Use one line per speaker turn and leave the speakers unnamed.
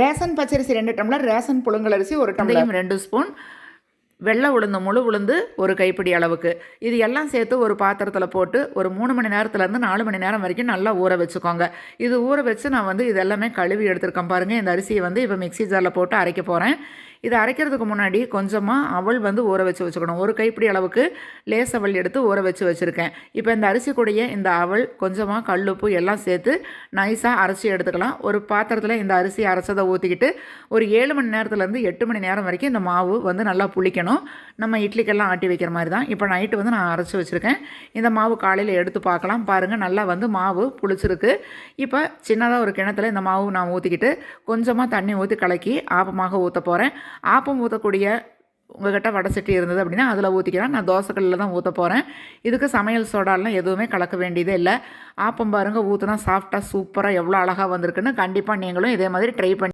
Ration பச்சரிசி ரெண்டு tumbler ration புழுங்கலரிசி ஒரு டம்ளர். ரெண்டு ஸ்பூன். வெள்ளை உளுந்து முழு உளுந்து ஒரு கைப்பிடி அளவுக்கு. இது எல்லாம் சேர்த்து ஒரு பாத்திரத்தில் போட்டு ஒரு மூணு மணி நேரத்துலேருந்து நாலு மணி நேரம் வரைக்கும் நல்லா ஊற வச்சுக்கோங்க. இது ஊற வச்சு நான் வந்து இதெல்லாமே கழுவி எடுத்திருக்கேன் பாருங்கள் இந்த அரிசியை வந்து இப்போ மிக்ஸி ஜாரில் போட்டு அரைக்க போகிறேன் இது அரைக்கிறதுக்கு முன்னாடி கொஞ்சமாக அவல் வந்து ஊற வச்சு வச்சுக்கணும். ஒரு கைப்பிடி அளவுக்கு லேஸ் அவள் எடுத்து ஊற வச்சு வச்சுருக்கேன். இப்போ இந்த அரிசி கூடயே இந்த அவள் கொஞ்சமாக கல்லுப்பு எல்லாம் சேர்த்து நைஸாக அரைச்சி எடுத்துக்கலாம். ஒரு பாத்திரத்தில் இந்த அரிசி அரைச்சதை ஊற்றிக்கிட்டு ஒரு ஏழு மணி நேரத்துலேருந்து எட்டு மணி நேரம் வரைக்கும் இந்த மாவு வந்து நல்லா புளிக்கணும். நம்ம இட்லிக்கெல்லாம் ஆட்டி வைக்கிற மாதிரி தான். இப்போ நைட்டு வந்து நான் அரைச்சி வச்சுருக்கேன். இந்த மாவு காலையில் எடுத்து பார்க்கலாம். பாருங்கள் நல்லா வந்து மாவு புளிச்சிருக்கு. இப்போ சின்னதாக ஒரு கிணத்துல இந்த மாவு நான் ஊற்றிக்கிட்டு கொஞ்சமாக தண்ணி ஊற்றி கலக்கி ஆப்பமாக ஊற்ற போகிறேன் ஆப்பம் ஊற்றக்கூடிய உங்கள்கிட்ட வடை சட்டி இருந்தது அப்படின்னா அதில் ஊற்றிக்கிறேன் நான் தோசைக்கல்லில் தான் ஊற்ற போகிறேன் இதுக்கு சமையல் சோடாலாம் எதுவுமே கலக்க வேண்டியதே இல்லை. ஆப்பம் பாருங்கள் ஊற்றுனா சாஃப்டாக சூப்பராக எவ்வளோ அழகாக வந்திருக்குன்னு கண்டிப்பாக நீங்களும் இதே மாதிரி ட்ரை பண்ணி